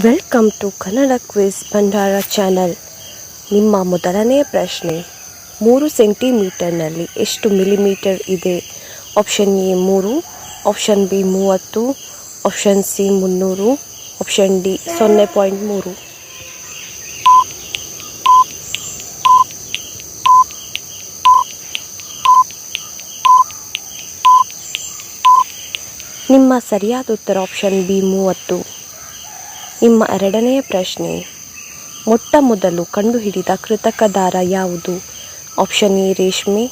Welcome to Kannada quiz Bhandar channel ನಿಮ್ಮ ಮೊದಲನೆಯ ಪ್ರಶ್ನೆ, ಮೂರು ಸೆಂಟಿಮೀಟರ್ನಲ್ಲಿ ಎಷ್ಟು ಮಿಲಿಮೀಟರ್ ಇದೆ? ಆಪ್ಷನ್ ಎ ಮೂರು ಆಪ್ಷನ್ ಬಿ ಮೂವತ್ತು ಆಪ್ಷನ್ ಸಿ ಮುನ್ನೂರು ಆಪ್ಷನ್ ಡಿ ಸೊನ್ನೆ ಪಾಯಿಂಟ್ ಮೂರು. ನಿಮ್ಮ ಸರಿಯಾದ ಉತ್ತರ ಆಪ್ಷನ್ ಬಿ ಮೂವತ್ತು. ನಿಮ್ಮ ಎರಡನೆಯ ಪ್ರಶ್ನೆ, ಮೊಟ್ಟ ಮೊದಲು ಕಂಡುಹಿಡಿದ ಕೃತಕ ದಾರ ಯಾವುದು? ಆಪ್ಷನ್ ಎ ರೇಷ್ಮೆ,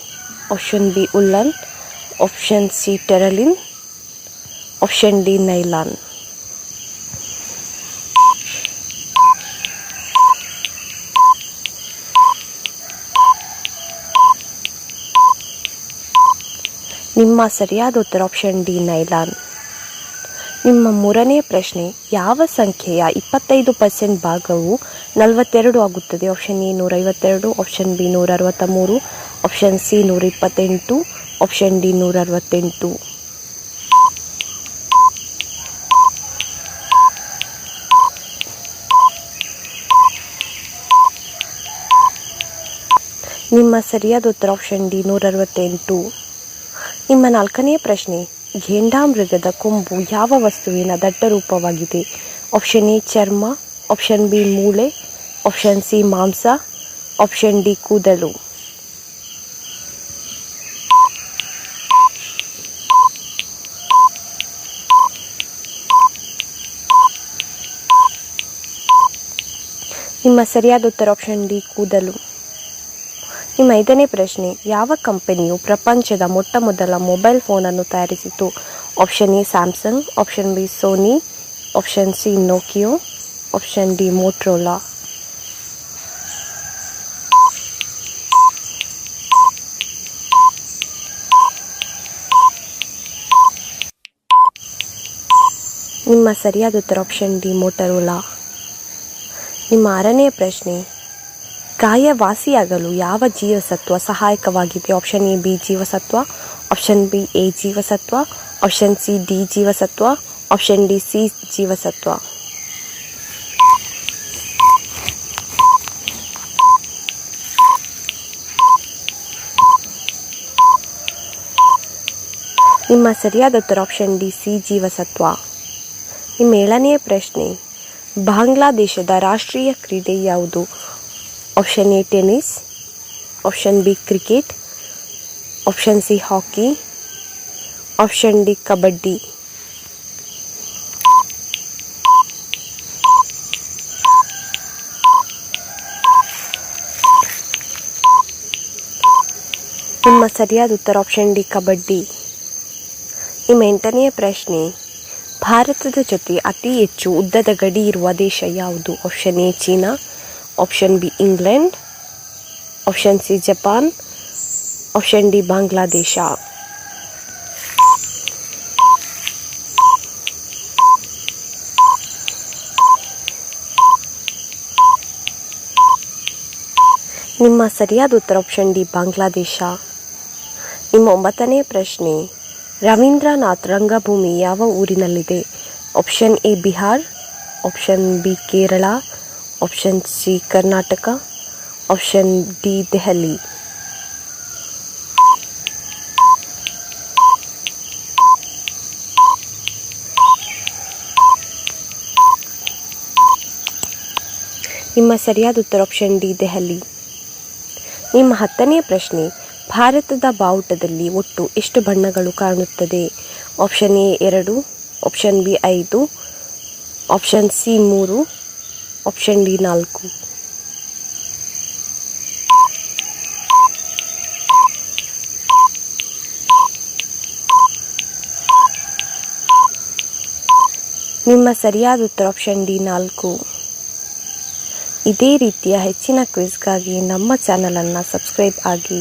option B woollen, option C Terylene, option D nylon. ನಿಮ್ಮ ಸರಿಯಾದ ಉತ್ತರ ಆಪ್ಷನ್ ಡಿ ನೈಲಾನ್. ನಿಮ್ಮ ಮೂರನೇ ಪ್ರಶ್ನೆ, ಯಾವ ಸಂಖ್ಯೆಯ ಇಪ್ಪತ್ತೈದು ಪರ್ಸೆಂಟ್ ಭಾಗವು ನಲವತ್ತೆರಡು ಆಗುತ್ತದೆ? ಆಪ್ಷನ್ ಎ ನೂರೈವತ್ತೆರಡು ಆಪ್ಷನ್ ಬಿ ನೂರ ಅರವತ್ತ ಮೂರು ಆಪ್ಷನ್ ಸಿ ನೂರ ಇಪ್ಪತ್ತೆಂಟು ಆಪ್ಷನ್ ಡಿ ನೂರ ಅರವತ್ತೆಂಟು ನಿಮ್ಮ ಸರಿಯಾದ ಉತ್ತರ ಆಪ್ಷನ್ ಡಿ ನೂರ ಅರವತ್ತೆಂಟು ನಿಮ್ಮ ನಾಲ್ಕನೇ ಪ್ರಶ್ನೆ ಘೇಂಡಾಮೃಗದ ಕೊಂಬು ಯಾವ ವಸ್ತುವಿನ ದಟ್ಟ ರೂಪವಾಗಿದೆ? ಆಪ್ಷನ್ ಎ ಚರ್ಮ. ಆಪ್ಷನ್ ಬಿ ಮೂಳೆ. ಆಪ್ಷನ್ ಸಿ ಮಾಂಸ. ಆಪ್ಷನ್ ಡಿ ಕೂದಲು. ನಿಮ್ಮ ಸರಿಯಾದ ಉತ್ತರ ಆಪ್ಷನ್ ಡಿ ಕೂದಲು. ನಿಮ್ಮ ಐದನೇ ಪ್ರಶ್ನೆ, ಯಾವ ಕಂಪನಿಯು ಪ್ರಪಂಚದ ಮೊಟ್ಟ ಮೊದಲ ಮೊಬೈಲ್ ಫೋನನ್ನು ತಯಾರಿಸಿತು option A Samsung, option B Sony, option C Nokia, option D Motorola? ನಿಮ್ಮ ಸರಿಯಾದ ಉತ್ತರ ಆಪ್ಷನ್ ಡಿ ಮೋಟರೋಲಾ. ನಿಮ್ಮ ಆರನೇ ಪ್ರಶ್ನೆ ಗಾಯ ವಾಸಿಯಾಗಲು ಯಾವ ಜೀವಸತ್ವ ಸಹಾಯಕವಾಗಿದೆ ಆಪ್ಷನ್ ಎ ಬಿ ಜೀವಸತ್ವ. ಆಪ್ಷನ್ ಬಿ ಎ ಜೀವಸತ್ವ. ಆಪ್ಷನ್ ಸಿ ಡಿ ಜೀವಸತ್ವ. ಆಪ್ಷನ್ ಡಿ ಸಿ ಜೀವಸತ್ವ. ನಿಮ್ಮ ಸರಿಯಾದ ಉತ್ತರ ಆಪ್ಷನ್ ಡಿ ಸಿ ಜೀವಸತ್ವ. ನಿಮ್ಮ ಏಳನೆಯ ಪ್ರಶ್ನೆ, ಬಾಂಗ್ಲಾದೇಶದ ರಾಷ್ಟ್ರೀಯ ಕ್ರೀಡೆ ಯಾವುದು? Option A tennis option B cricket option C hockey option D kabaddi ನಿಮ್ಮ ಸರಿಯಾದ ಉತ್ತರ ಆಪ್ಷನ್ ಡಿ ಕಬಡ್ಡಿ ನಿಮ್ಮ ಎಂಟನೆಯ ಪ್ರಶ್ನೆ, ಭಾರತದ ಜೊತೆ ಅತಿ ಹೆಚ್ಚು ಉದ್ದದ ಗಡಿ ಇರುವ ದೇಶ ಯಾವುದು? Option A China. Option B England option C Japan option D Bangladesh ನಿಮ್ಮ ಸರಿಯಾದ ಉತ್ತರ ಆಪ್ಷನ್ ಡಿ ಬಾಂಗ್ಲಾದೇಶ ನಿಮ್ಮ ಒಂಬತ್ತನೇ ಪ್ರಶ್ನೆ, ರವೀಂದ್ರನಾಥ್ ರಂಗಭೂಮಿ ಯಾವ ಊರಿನಲ್ಲಿದೆ? Option A Bihar option B Kerala option C Karnataka option D Delhi ನಿಮ್ಮ ಸರಿಯಾದ ಉತ್ತರ ಆಪ್ಷನ್ ಡಿ ದೆಹಲಿ ನಿಮ್ಮ ಹತ್ತನೇ ಪ್ರಶ್ನೆ, ಭಾರತದ ಬಾವುಟದಲ್ಲಿ ಒಟ್ಟು ಎಷ್ಟು ಬಣ್ಣಗಳು ಕಾಣುತ್ತದೆ? ಆಪ್ಷನ್ ಎ ಎರಡು. ಆಪ್ಷನ್ ಬಿ ಐದು. ಆಪ್ಷನ್ ಸಿ ಮೂರು. ಆಪ್ಷನ್ ಡಿ ನಾಲ್ಕು. ನಿಮ್ಮ ಸರಿಯಾದ ಉತ್ತರ ಆಪ್ಷನ್ ಡಿ ನಾಲ್ಕು. ಇದೇ ರೀತಿಯ ಹೆಚ್ಚಿನ ಕ್ವಿಜ್ಗಾಗಿ ನಮ್ಮ ಚಾನಲನ್ನು ಸಬ್ಸ್ಕ್ರೈಬ್ ಆಗಿ.